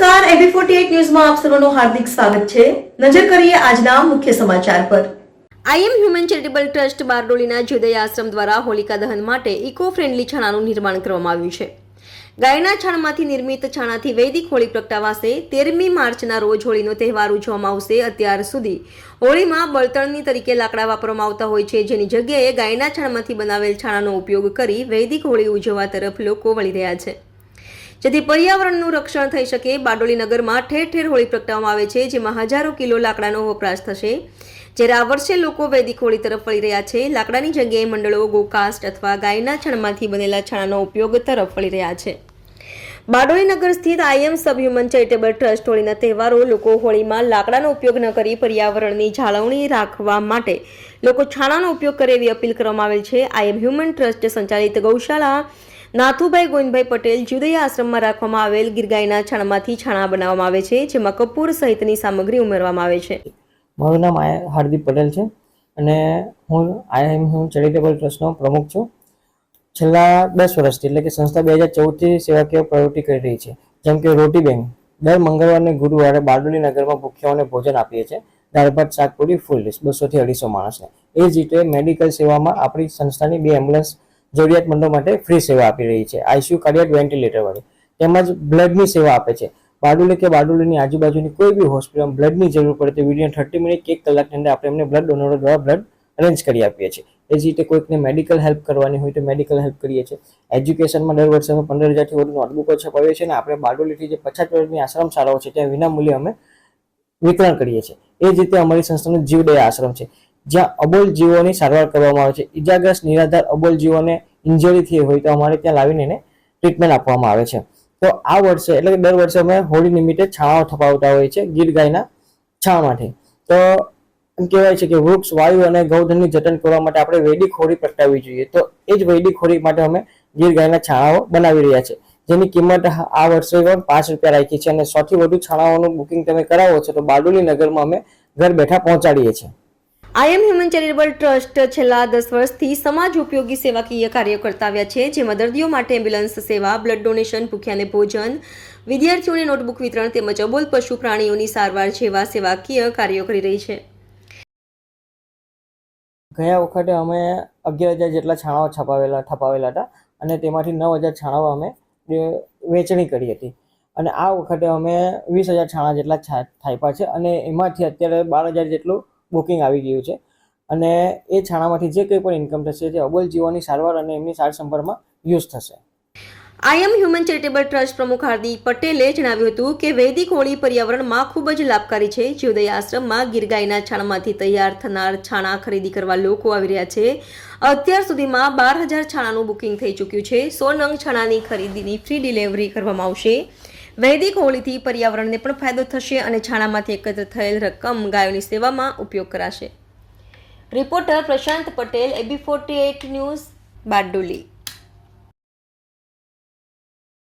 Forty ન્યૂઝમાં આપ સર્વનું હાર્દિક સ્વાગત છે. નજર કરીએ આજના મુખ્ય સમાચાર પર. I am human charitable trust બારડોલીના જુદય આશ્રમ દ્વારા હોલિકા દહન માટે ઇકો ફ્રેન્ડલી છાણાનું નિર્માણ કરવામાં આવ્યું છે. ગાયના છાણમાંથી નિર્મિત છાણાથી વૈદિક હોળી પ્રગટાવાશે, તેરમી માર્ચના રોજ હોળીનો તહેવાર ઉજવવામાં આવશે. અત્યાર સુધી હોળીમાં બળતણની તરીકે લાકડા વાપરવામાં આવતા હોય છે. જેની જગ્યાએ ગાયના છાણમાંથી બનાવેલ છાણાનો ઉપયોગ કરી વૈદિક હોળી ઉજવવા તરફ લોકો વળી રહ્યા છે. જેથી પર્યાવરણનું રક્ષણ થઈ શકે. બારડોલી નગરમાં ઠેર ઠેર હોળી પ્રગટાવવામાં આવે છે, જેમાં હજારો કિલો લાકડાનો વપરાશ થશે. જ્યારે આ વર્ષે લોકો વૈદિક હોળી તરફ વળી રહ્યા છે, લાકડાની જગ્યાએ મંડળો, ગોકાસ્ટ અથવા ગાયના છણમાંથી બનેલા છાણાનો ઉપયોગ તરફ વળી રહ્યા છે. બારડોલી નગર સ્થિત આઈએમ સબ હ્યુમન ચેરિટેબલ ટ્રસ્ટ હોળીના તહેવારો લોકો હોળીમાં લાકડાનો ઉપયોગ ન કરી પર્યાવરણની જાળવણી રાખવા માટે લોકો છાણાનો ઉપયોગ કરે એવી અપીલ કરવામાં આવેલ છે. આઈએમ હ્યુમન ટ્રસ્ટ સંચાલિત ગૌશાળા નાથુભાઈ ગોવિંદભાઈ પટેલ જુદયા આશ્રમમાં રાખવામાં આવેલ ગીરગાયના છાણમાંથી છાણા બનાવવામાં આવે છે, જેમાં કપૂર સહિતની સામગ્રી ઉમેરવામાં આવે છે. મારું નામ હાર્દિક પટેલ છે અને હું આઈએમ હું ચેરિટેબલ ટ્રસ્ટનો પ્રમુખ છું. છેલ્લા દસ વર્ષથી એટલે કે સંસ્થા બે હજાર ચૌદથી સેવાકીય પ્રવૃત્તિ કરી રહી છે. જેમ કે રોટી બેંક દર મંગળવાર અને ગુરુવારે બારડોલી નગરમાં ભૂખ્યાઓને ભોજન આપીએ છીએ. દાળ ભાત, શાકપુરી, ફૂલ ડીશ, બસોથી અઢીસો માણસને. એ જ રીતે મેડિકલ સેવામાં આપણી સંસ્થાની બે એમ્બ્યુલન્સ જરૂરિયાતમંદો માટે ફ્રી સેવા આપી રહી છે. આઈસીયુ કાર્ડિયાક વેન્ટિલેટર વાળી તેમજ બ્લડની સેવા આપે છે. બારડોલી કે બારડોલીની આજુબાજુની કોઈ બી હોસ્પિટલમાં બ્લડની જરૂર પડે તો વીડિયો થર્ટી મિનિટ કે એક કલાકની અંદર આપણે એમને બ્લડ ડોનરો દ્વારા બ્લડ અરેન્જ કરી આપીએ છીએ. એ જ રીતે કોઈકને મેડિકલ હેલ્પ કરવાની હોય તો મેડિકલ હેલ્પ કરીએ છીએ. એજ્યુકેશનમાં દર વર્ષે અમે પંદર હજારથી વધુ નોટબુકો છપાવીએ છીએ અને આપણે બારડોલીથી જે પચાસ વર્ષની આશ્રમ શાળાઓ છે, ત્યાં વિનામૂલ્યે અમે વિતરણ કરીએ છીએ. એ જ રીતે અમારી સંસ્થાનો જીવદયા આશ્રમ છે. જ્યાં અબોલ જીવોની સારવાર કરવામાં આવે છે. ઇજાગ્રસ્ત નિરાધાર અબોલ જીવોને ઇન્જરી થઈ હોય તો અમારે ત્યાં લાવીને એને ટ્રીટમેન્ટ આપવામાં આવે છે. તો આ વર્ષે, એટલે કે દર વર્ષે અમે હોળી નિમિત્તે છાણાઓ થપાવતા હોઈએ છીએ, ગીર ગાયના છાણમાંથી. તો એમ કહેવાય છે કે વૃક્ષ, વાયુ અને ગૌધનની જતન કરવા માટે આપણે વૈદિક હોળી પ્રગટાવવી જોઈએ. તો એ જ વૈદિક હોળી માટે અમે ગીર ગાયના છાણાઓ બનાવી રહ્યા છે. જેની કિંમત આ વર્ષે પણ પાંચ રૂપિયા રાખી છે અને સૌથી વધુ છાણાઓનું બુકિંગ તમે કરાવો છો તો બારડોલી નગરમાં અમે ઘર બેઠા પહોંચાડીએ છીએ. આઈએમ હ્યુમન ચેરિટેબલ ટ્રસ્ટ છેલ્લા દસ વર્ષથી સમાજ ઉપયોગી સેવાકીય કાર્ય કરતા આવ્યા છે, જેમાં દર્દીઓ માટે એમ્બ્યુલન્સ સેવા બ્લડ ડોનેશન ભૂખ્યાને ભોજન, વિદ્યાર્થીઓને નોટબુક વિતરણ તેમજ અબોલ પશુ પ્રાણીઓની સારવાર જેવા સેવાકીય કાર્યો કરી રહી છે. ગયા વખતે અમે અગિયાર હજાર જેટલા છાણાઓ છપાવેલા છપાવેલા હતા અને તેમાંથી નવ હજાર છાણાઓ અમે વેચણી કરી હતી. અને આ વખતે અમે વીસ હજાર છાણા જેટલા થાપ્યા છે અને એમાંથી અત્યારે બાર હજાર જેટલું બુકિંગ આવી ગયું છે. અને એ છાણામાંથી જે કંઈ પણ ઇન્કમ થશે તે અબોલ જીવોની સારવાર અને એમની સાર સંભાળમાં યુઝ થશે I am human charitable trust પ્રમુખ હાર્દિક પટેલે જણાવ્યું હતું કે વૈદિક હોળી પર્યાવરણમાં ખૂબ જ લાભકારી છે. જીવદય આશ્રમમાં ગીરગાયના છાણમાંથી તૈયાર થનાર છાણા ખરીદી કરવા લોકો આવી રહ્યા છે. અત્યાર સુધીમાં બાર હજાર છાણાનું બુકિંગ થઈ ચૂક્યું છે. સો નંગ છાણાની ખરીદીની ફ્રી ડિલિવરી કરવામાં આવશે. વૈદિક હોળીથી પર્યાવરણને પણ ફાયદો થશે અને છાણામાંથી એકત્ર થયેલ રકમ ગાયોની સેવામાં ઉપયોગ કરાશે. Reporter Prashant Patel, AB forty news Bardoli.